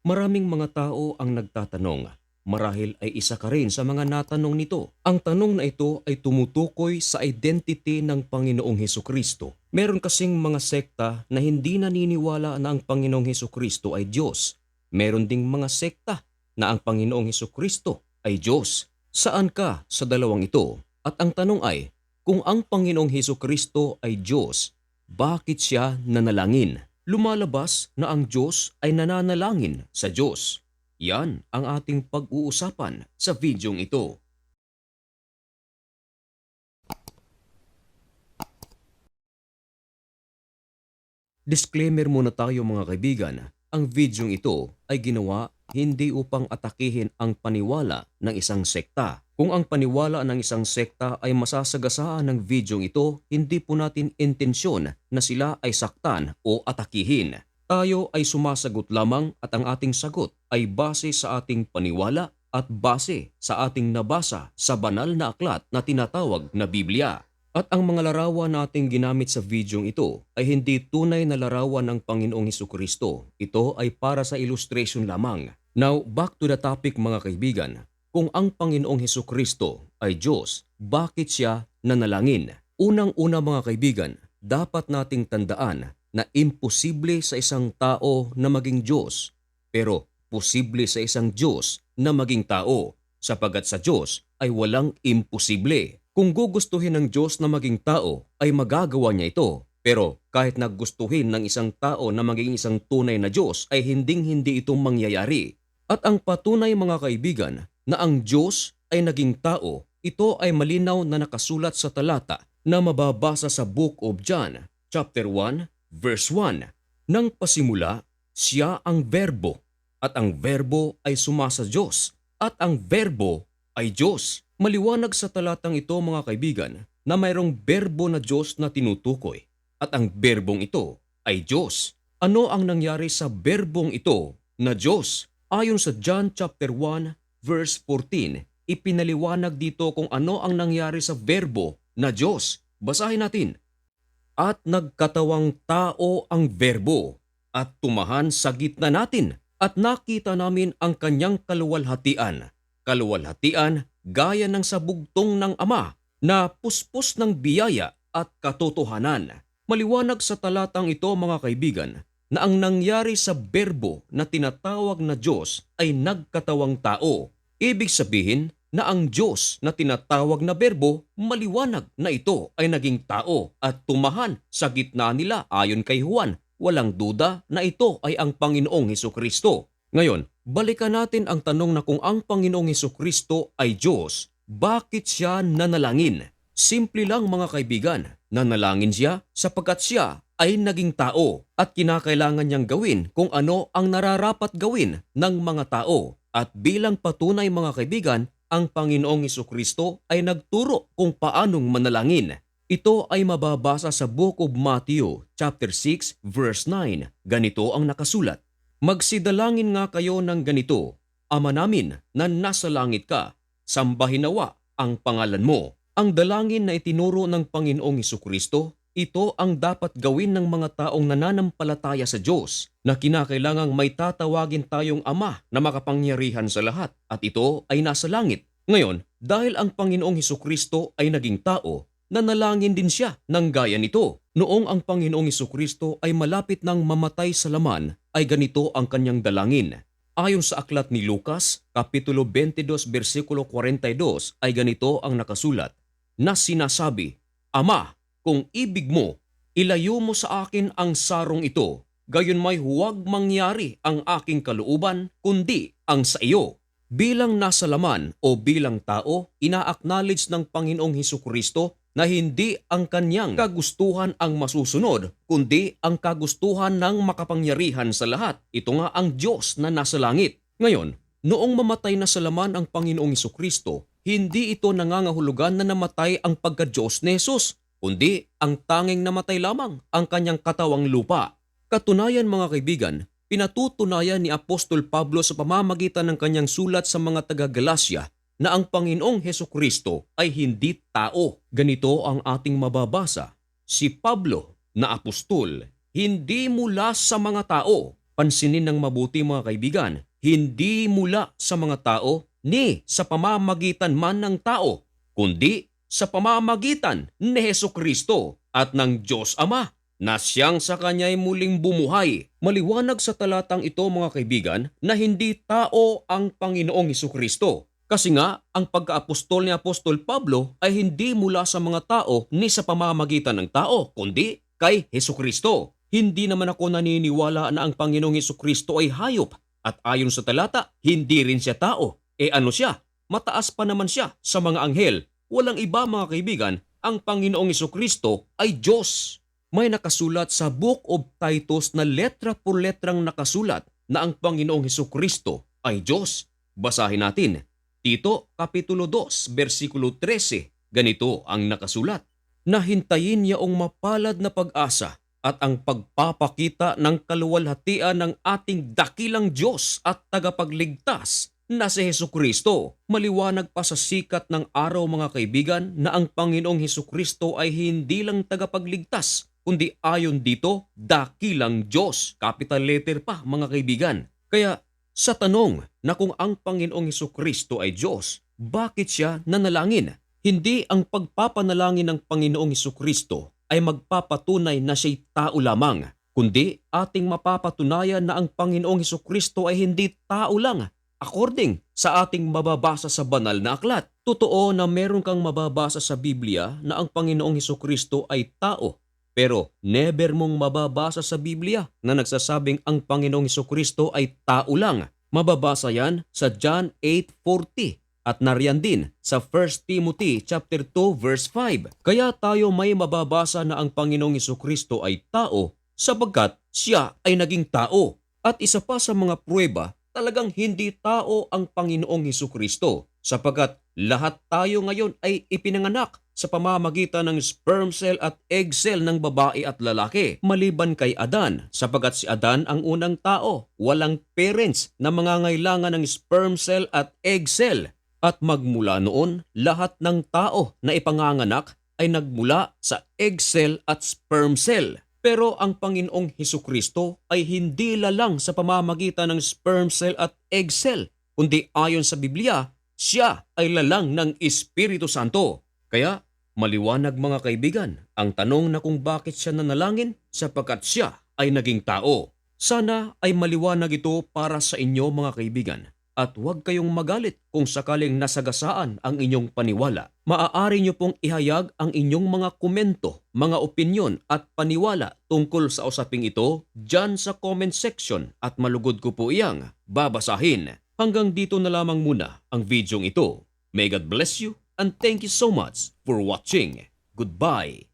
Maraming mga tao ang nagtatanong. Marahil ay isa ka rin sa mga natanong nito. Ang tanong na ito ay tumutukoy sa identity ng Panginoong Heso Kristo. Meron kasing mga sekta na hindi naniniwala na ang Panginoong Heso Kristo ay Diyos. Meron ding mga sekta na ang Panginoong Heso Kristo ay Diyos. Saan ka sa dalawang ito? At ang tanong ay, kung ang Panginoong Heso Kristo ay Diyos, bakit siya nanalangin? Lumalabas na ang Diyos ay nananalangin sa Diyos. Yan ang ating pag-uusapan sa videong ito. Disclaimer muna tayo mga kaibigan. Ang videong ito ay ginawa hindi upang atakihin ang paniwala ng isang sekta. Kung ang paniwala ng isang sekta ay masasagasaan ng videong ito, hindi po natin intensyon na sila ay saktan o atakihin. Tayo ay sumasagot lamang at ang ating sagot ay base sa ating paniwala at base sa ating nabasa sa banal na aklat na tinatawag na Biblia. At ang mga larawan nating ginamit sa videong ito ay hindi tunay na larawan ng Panginoong Heso Kristo. Ito ay para sa illustration lamang. Now, back to the topic mga kaibigan. Kung ang Panginoong Heso Kristo ay Diyos, bakit siya nanalangin? Unang-una mga kaibigan, dapat nating tandaan na imposible sa isang tao na maging Diyos, pero posible sa isang Diyos na maging tao, sapagat sa Diyos ay walang imposible. Kung gugustuhin ng Diyos na maging tao, ay magagawa niya ito. Pero kahit nagustuhin ng isang tao na maging isang tunay na Diyos, ay hinding-hindi ito mangyayari. At ang patunay mga kaibigan na ang Diyos ay naging tao, ito ay malinaw na nakasulat sa talata na mababasa sa Book of John, chapter 1, verse 1. Nang pasimula, siya ang verbo, at ang verbo ay sumasa Diyos, at ang verbo ay Diyos. Maliwanag sa talatang ito mga kaibigan na mayroong berbo na Diyos na tinutukoy at ang berbong ito ay Diyos. Ano ang nangyari sa berbong ito na Diyos? Ayon sa John chapter 1 verse 14, ipinaliwanag dito kung ano ang nangyari sa verbo na Diyos. Basahin natin. At nagkatawang tao ang verbo at tumahan sa gitna natin at nakita namin ang kanyang kaluwalhatian. Kaluwalhatian gaya ng sabugtong ng Ama na puspos ng biyaya at katotohanan. Maliwanag sa talatang ito mga kaibigan na ang nangyari sa berbo na tinatawag na Diyos ay nagkatawang tao. Ibig sabihin na ang Diyos na tinatawag na berbo maliwanag na ito ay naging tao at tumahan sa gitna nila ayon kay Juan. Walang duda na ito ay ang Panginoong Heso Kristo. Ngayon, balikan natin ang tanong na kung ang Panginoong Heso Kristo ay Diyos, bakit siya nanalangin? Simple lang mga kaibigan, nanalangin siya sapagkat siya ay naging tao at kinakailangan niyang gawin kung ano ang nararapat gawin ng mga tao. At bilang patunay mga kaibigan, ang Panginoong Heso Kristo ay nagturo kung paanong manalangin. Ito ay mababasa sa Book of Matthew, chapter 6, verse 9. Ganito ang nakasulat. Magsidalangin nga kayo ng ganito, Ama namin na nasa langit ka, sambahin nawa ang pangalan mo. Ang dalangin na itinuro ng Panginoong Kristo, ito ang dapat gawin ng mga taong nananampalataya sa Diyos na kinakailangang may tatawagin tayong Ama na makapangyarihan sa lahat at ito ay nasa langit. Ngayon, dahil ang Panginoong Heso Kristo ay naging tao, nanalangin din siya ng gaya nito. Noong ang Panginoong Heso Kristo ay malapit ng mamatay sa laman, ay ganito ang kanyang dalangin. Ayon sa aklat ni Lucas, Kapitulo 22, versikulo 42 ay ganito ang nakasulat, na sinasabi, Ama, kung ibig mo, ilayo mo sa akin ang sarong ito, gayon may huwag mangyari ang aking kalooban, kundi ang sa iyo. Bilang nasa laman o bilang tao, ina-acknowledge ng Panginoong Heso Kristo na hindi ang kanyang kagustuhan ang masusunod, kundi ang kagustuhan ng makapangyarihan sa lahat. Ito nga ang Diyos na nasa langit. Ngayon, noong mamatay na sa laman ang Panginoong Kristo, hindi ito nangangahulugan na namatay ang pagka-Diyos ni Jesus, kundi ang tanging namatay lamang ang kanyang katawang lupa. Katunayan mga kaibigan, pinatutunayan ni Apostol Pablo sa pamamagitan ng kanyang sulat sa mga taga-Galasya na ang Panginoong Heso Kristo ay hindi tao. Ganito ang ating mababasa. Si Pablo na apostol, hindi mula sa mga tao, Pansinin ng mabuti mga kaibigan, hindi mula sa mga tao ni sa pamamagitan man ng tao, kundi sa pamamagitan ni Heso Kristo at ng Diyos Ama na siyang sa kanya'y muling bumuhay. Maliwanag sa talatang ito mga kaibigan na hindi tao ang Panginoong Heso Kristo. Kasi nga, ang pagkaapostol ni Apostol Pablo ay hindi mula sa mga tao ni sa pamamagitan ng tao, kundi kay Heso Kristo. Hindi naman ako naniniwala na ang Panginoong Heso Kristo ay hayop at ayon sa talata, hindi rin siya tao. E ano siya? Mataas pa naman siya sa mga anghel. Walang iba mga kaibigan, ang Panginoong Kristo ay Diyos. May nakasulat sa Book of Titus na letra por letrang nakasulat na ang Panginoong Kristo ay Diyos. Basahin natin. Tito Kapitulo 2, versikulo 13. Ganito ang nakasulat. Nahintayin niyaong mapalad na pag-asa at ang pagpapakita ng kaluwalhatian ng ating dakilang Diyos at tagapagligtas na si Heso Kristo. Maliwanag pa sa sikat ng araw mga kaibigan na ang Panginoong Heso Kristo ay hindi lang tagapagligtas, kundi ayon dito, dakilang Diyos. Capital letter pa mga kaibigan. Kaya sa tanong na kung ang Panginoong Heso Kristo ay Diyos, bakit siya nanalangin? Hindi ang pagpapanalangin ng Panginoong Heso Kristo ay magpapatunay na siya'y tao lamang, kundi ating mapapatunayan na ang Panginoong Heso Kristo ay hindi tao lang. According sa ating mababasa sa banal na aklat, totoo na meron kang mababasa sa Biblia na ang Panginoong Heso Kristo ay tao. Pero never mong mababasa sa Biblia na nagsasabing ang Panginoong Heso Kristo ay tao lang. Mababasa yan sa John 8.40 at nariyan din sa 1 Timothy chapter 2 verse 5. Kaya tayo may mababasa na ang Panginoong Heso Kristo ay tao sapagkat siya ay naging tao. At isa pa sa mga pruweba, talagang hindi tao ang Panginoong Heso Kristo sapagkat lahat tayo ngayon ay ipinanganak sa pamamagitan ng sperm cell at egg cell ng babae at lalaki maliban kay Adan sapagkat si Adan ang unang tao. Walang parents na mangangailangan ng sperm cell at egg cell. At magmula noon lahat ng tao na ipanganganak ay nagmula sa egg cell at sperm cell pero ang Panginoong Heso Kristo ay hindi lalang sa pamamagitan ng sperm cell at egg cell, kundi ayon sa Biblia, siya ay lalang ng Espiritu Santo. Kaya maliwanag mga kaibigan ang tanong na kung bakit siya nanalangin sapagkat siya ay naging tao. Sana ay maliwanag ito para sa inyo mga kaibigan at huwag kayong magalit kung sakaling nasagasaan ang inyong paniwala. Maaari nyo pong ihayag ang inyong mga komento, mga opinyon at paniwala tungkol sa usaping ito dyan sa comment section at malugod ko po iyang babasahin. Hanggang dito na lamang muna ang videong ito. May God bless you and thank you so much for watching. Goodbye.